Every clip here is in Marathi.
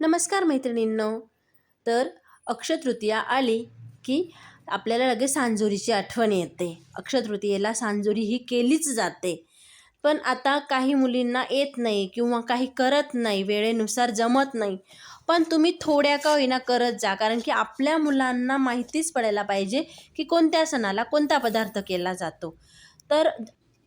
नमस्कार मैत्रिणींनो. तर अक्षतृतीया आली की आपल्याला लगेच सांजोरीची आठवण येते. अक्षतृतीयेला सांजोरी ही केलीच जाते. पण आता काही मुलींना येत नाही किंवा काही करत नाही वेळेनुसार जमत नाही. पण तुम्ही थोड्या का होईना करत जा कारण की आपल्या मुलांना माहितीच पडायला पाहिजे की कोणत्या सणाला कोणता पदार्थ केला जातो. तर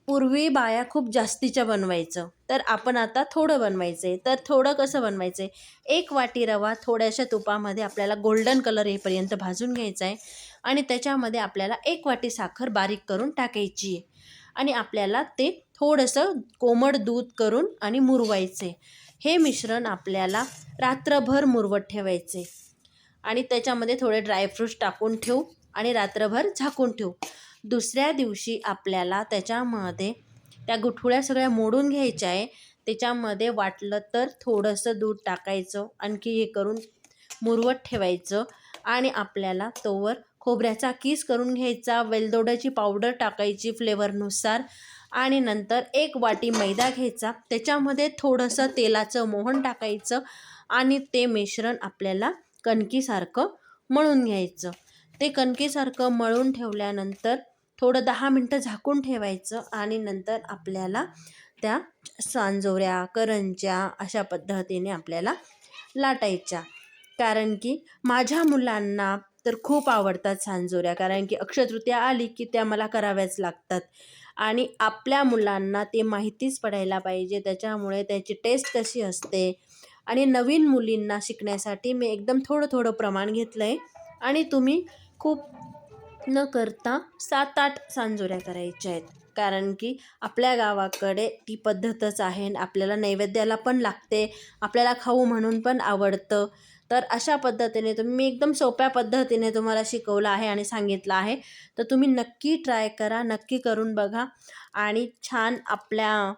पूर्वी बाया खूप जास्तीच्या बनवायचं. तर आपण आता थोडं बनवायचं आहे तर थोडं कसं बनवायचं आहे एक वाटी रवा थोड्याशा तुपामध्ये आपल्याला गोल्डन कलर येईपर्यंत भाजून घ्यायचा आहे आणि त्याच्यामध्ये आपल्याला एक वाटी साखर बारीक करून टाकायची. आहे आणि आपल्याला ते थोडंसं कोमट दूध करून आणि मुरवायचे हे मिश्रण आपल्याला रात्रभर मुरवत ठेवायचे आणि त्याच्यामध्ये थोडे ड्रायफ्रूट्स टाकून ठेवू आणि रात्रभर झाकून ठेवू. दुसऱ्या दिवशी आपल्याला त्याच्यामध्ये त्या गुठळ्या सगळ्या मोडून घ्यायच्या आहे. त्याच्यामध्ये वाटलं तर थोडंसं दूध टाकायचं आणखी हे करून मुरवत ठेवायचं आणि आपल्याला तोवर खोबऱ्याचा किस करून घ्यायचा वेलदोड्याची पावडर टाकायची फ्लेवरनुसार आणि नंतर एक वाटी मैदा घ्यायचा. त्याच्यामध्ये थोडंसं तेलाचं मोहन टाकायचं आणि ते मिश्रण आपल्याला कणकीसारखं मळून घ्यायचं. ते कणकेसारखं मळून ठेवल्यानंतर थोडं दहा मिनटं झाकून ठेवायचं आणि नंतर आपल्याला त्या सांजोऱ्या करंज्या अशा पद्धतीने आपल्याला लाटायच्या. कारण की माझ्या मुलांना तर खूप आवडतात सांजोऱ्या कारण की अक्षतृतीया आली की त्या मला कराव्याच लागतात. आणि आपल्या मुलांना ते माहितीच पडायला पाहिजे त्याच्यामुळे त्याची टेस्ट कशी असते. आणि नवीन मुलींना शिकण्यासाठी मी एकदम थोडं थोडं प्रमाण घेतलं आहे आणि तुम्ही खूप न करता सात आठ सांजोऱ्या करायच्या आहेत. कारण की आपल्या गावाकडे ती पद्धतच आहे आणि आपल्याला नैवेद्याला पण लागते आपल्याला खाऊ म्हणून पण आवडतं. तर अशा पद्धतीने तुम्ही मी एकदम सोप्या पद्धतीने तुम्हाला शिकवलं आहे आणि सांगितलं आहे. तर तुम्ही नक्की ट्राय करा नक्की करून बघा. आणि छान आपल्या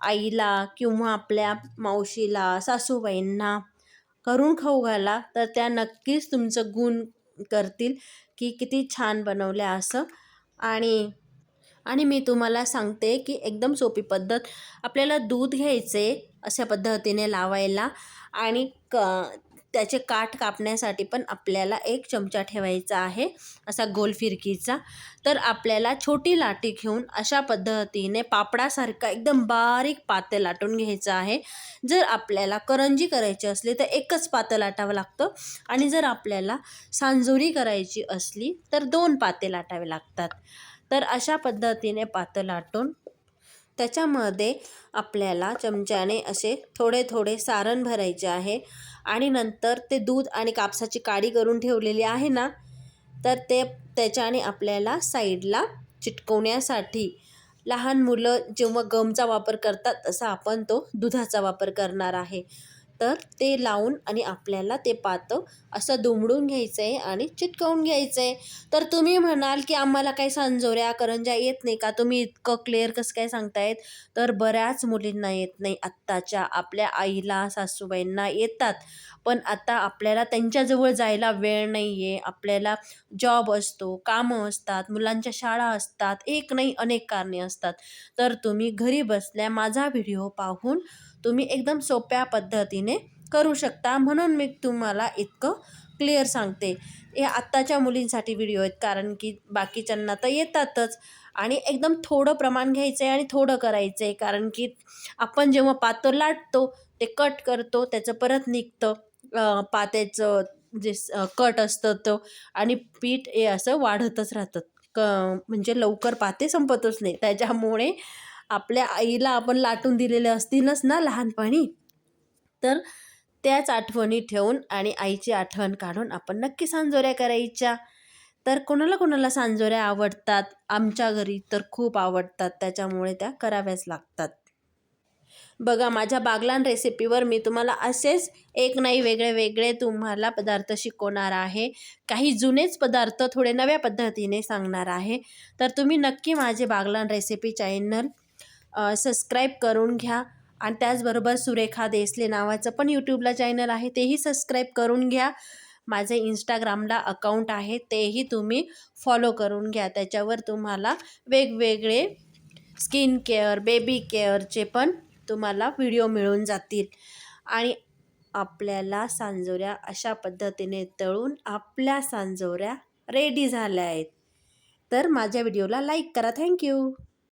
आईला किंवा आपल्या मावशीला सासूबाईंना करून खाऊ घाला. तर त्या नक्कीच तुमचं गुण करतील की किती छान बनवल्या असं. आणि आणि मी तुम्हाला सांगते की एकदम सोपी पद्धत. आपल्याला दूध घ्यायचे अशा पद्धतीने लावायला आणि क त्याचे काठ कापण्यासाठी पण आपल्याला एक चमचा ठेवायचा आहे असा गोल फिरकीचा. तर आपल्याला छोटी लाटी घेऊन अशा पद्धतीने पापडासारखा एकदम बारीक पाते लाटून घ्यायचं आहे. जर आपल्याला करंजी करायची असली तर एकच पातं लाटावं लागतं आणि जर आपल्याला सांजोरी करायची असली तर दोन पाते लाटावे लागतात. तर अशा पद्धतीने पातं लाटून त्याच्यामध्ये आपल्याला चमच्याने असे थोडे थोडे सारण भरायचे आहे. आणि नंतर ते दूध आणि कापसाची काडी करून ठेवलेली आहे ना तर ते त्याच्याने आपल्याला साईडला चिटकवण्यासाठी लहान मुलं जेव्हा गमचा वापर करतात तसा आपण तो दुधाचा वापर करणार आहे. तर ते लावून आणि आपल्याला ते पातं असं दुमडून घ्यायचं आहे आणि चिटकवून घ्यायचं आहे तर तुम्ही म्हणाल की आम्हाला काही सांजोऱ्या करंज्या येत नाही का? तुम्ही इतकं क्लिअर कसं काय सांगतायत? तर बऱ्याच मुलींना येत नाही. आत्ताच्या आपल्या आईला सासूबाईंना येतात. पण आता आपल्याला त्यांच्याजवळ जायला वेळ नाही आहे आपल्याला जॉब असतो कामं असतात मुलांच्या शाळा असतात एक नाही अनेक कारणे असतात. तर तुम्ही घरी बसल्या माझा व्हिडिओ पाहून तुम्ही एकदम सोप्या पद्धतीने करू शकता. म्हणून मी तुम्हाला इतकं क्लिअर सांगते. हे आत्ताच्या मुलींसाठी व्हिडिओ आहेत. कारण की बाकीच्यांना तर येतातच. आणि एकदम थोडं प्रमाण घ्यायचं आहे आणि थोडं करायचं आहे कारण की आपण जेव्हा पातं लाटतो ते कट करतो त्याचं परत निघतं. पात्याचं जे कट असतं तो. आणि पीठ हे असं वाढतच राहतं. क म्हणजे लवकर पाते संपतच नाही. त्याच्यामुळे आपल्या आईला आपण लाटून दिलेले असतीलच ना लहानपणी? तर त्याच आठवणी ठेवून आणि आईची आठवण काढून आपण नक्की सांजोऱ्या करायच्या. तर कोणाला कोणाला सांजोऱ्या आवडतात? आमच्या घरी तर खूप आवडतात. त्याच्यामुळे त्या कराव्याच लागतात. बघा माझ्या बागलान रेसिपीवर मी तुम्हाला असेच एक नाही वेगळे वेगळे तुम्हाला पदार्थ शिकवणार आहे. काही जुनेच पदार्थ थोडे नव्या पद्धतीने सांगणार आहे. तर तुम्ही नक्की माझे बागलान रेसिपी चॅनल सबस्क्राईब करून घ्या. आणि त्याचबरोबर सुरेखा देसले नावाचं पण यूट्यूबला चॅनल आहे तेही सबस्क्राईब करून घ्या. माझे इंस्टाग्रामला अकाउंट आहे तेही तुम्ही फॉलो करून घ्या. त्याच्यावर तुम्हाला वेगवेगळे स्किन केअर बेबी केअरचे पण तुम्हाला व्हिडिओ मिळून जातील. आणि आपल्याला सांजोऱ्या अशा पद्धतीने तळून आपल्या सांजोऱ्या रेडी झाल्या आहेत. तर माझ्या व्हिडिओला लाईक करा. थँक्यू